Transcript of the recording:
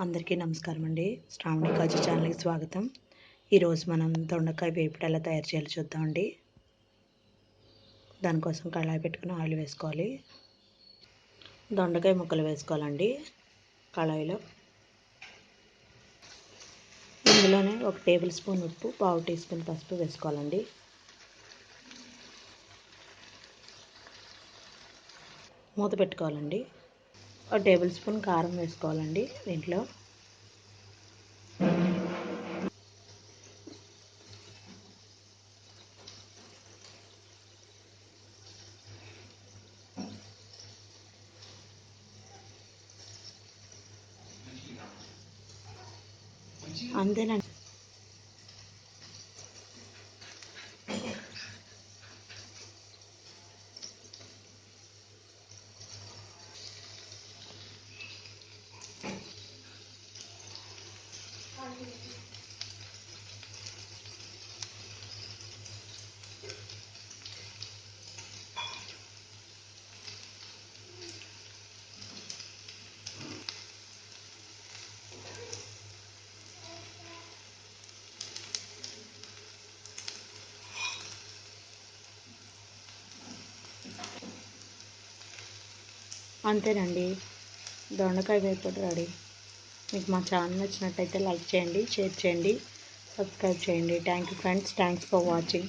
అందరికీ నమస్కారం అండి శ్రావణి కాజు ఛానల్కి స్వాగతం. ఈరోజు మనం దొండకాయ వేపుడు ఎలా తయారు చేయాలో చూద్దామండి. దానికోసం కళాయి పెట్టుకుని ఆయిల్ వేసుకోవాలి. దొండకాయ ముక్కలు వేసుకోవాలండి కళాయిలో. ఇందులోనే ఒక టేబుల్ స్పూన్ ఉప్పు పావు టీ స్పూన్ పసుపు వేసుకోవాలండి. మూత పెట్టుకోవాలండి. ఒక టేబుల్ స్పూన్ కారం వేసుకోవాలండి దీంట్లో. అంతేనండి. అంతేనండి. దొండకాయ వేపుడు రెడీ. మీకు మా ఛానల్ నచ్చినట్టయితే లైక్ చేయండి షేర్ చేయండి సబ్స్క్రైబ్ చేయండి. Thank you friends thanks for watching